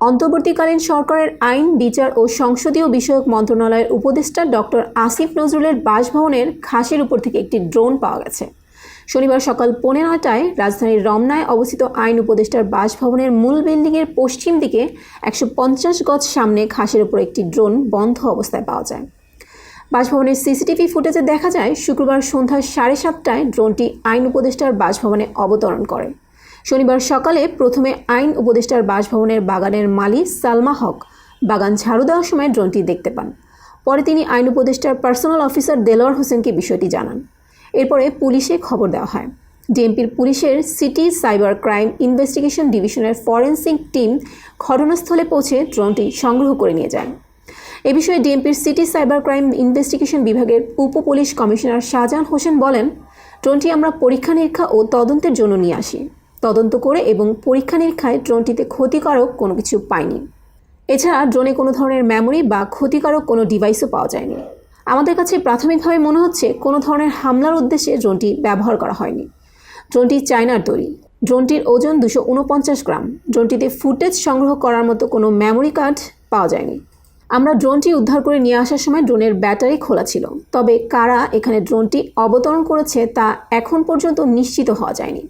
অন্তর্বর্তীকালীন সরকারের আইন, বিচার ও সংসদীয় বিষয়ক মন্ত্রণালয়ের উপদেষ্টা ডক্টর আসিফ নজরুলের বাসভবনের খাসের উপর থেকে একটি ড্রোন পাওয়া গেছে। শনিবার সকাল পৌনে নটায় রাজধানীর রমনায় অবস্থিত আইন উপদেষ্টার বাসভবনের মূল বিল্ডিংয়ের পশ্চিম দিকে একশো পঞ্চাশ গজ সামনে খাসের উপর একটি ড্রোন বন্ধ অবস্থায় পাওয়া যায়। বাসভবনের সিসিটিভি ফুটেজে দেখা যায়, শুক্রবার সন্ধ্যা সাড়ে সাতটায় ড্রোনটি আইন উপদেষ্টার বাসভবনে অবতরণ করে। শনিবার সকালে প্রথমে আইন উপদেষ্টার বাসভবনের বাগানের মালি সালমা হক বাগান ঝাড়ু দেওয়ার সময় ড্রোনটি দেখতে পান। পরে তিনি আইন উপদেষ্টার পার্সোনাল অফিসার দেলোয়ার হোসেনকে বিষয়টি জানান। এরপরে পুলিশে খবর দেওয়া হয়। ডিএমপির পুলিশের সিটি সাইবার ক্রাইম ইনভেস্টিগেশন ডিভিশনের ফরেন্সিক টিম ঘটনাস্থলে পৌঁছে ড্রোনটি সংগ্রহ করে নিয়ে যায়। এ বিষয়ে ডিএমপির সিটি সাইবার ক্রাইম ইনভেস্টিগেশন বিভাগের উপ পুলিশ কমিশনার শাহজাহান হোসেন বলেন, ড্রোনটি আমরা পরীক্ষা নিরীক্ষা ও তদন্তের জন্য নিয়ে আসি। তদন্ত করে এবং পরীক্ষা নিরীক্ষায় ড্রোনটিতে ক্ষতিকারক কোনো কিছু পায়নি। এছাড়া ড্রোনে কোনো ধরনের মেমোরি বা ক্ষতিকারক কোনো ডিভাইসও পাওয়া যায়নি। আমাদের কাছে প্রাথমিকভাবে মনে হচ্ছে কোনো ধরনের হামলার উদ্দেশ্যে ড্রোনটি ব্যবহার করা হয়নি। ড্রোনটি চায়নার তৈরি। ড্রোনটির ওজন দুশো উনপঞ্চাশ গ্রাম। ড্রোনটিতে ফুটেজ সংগ্রহ করার মতো কোনো মেমোরি কার্ড পাওয়া যায়নি। আমরা ড্রোনটি উদ্ধার করে নিয়ে আসার সময় ড্রোনের ব্যাটারি খোলা ছিল। তবে কারা এখানে ড্রোনটি অবতরণ করেছে তা এখন পর্যন্ত নিশ্চিত হওয়া যায়নি।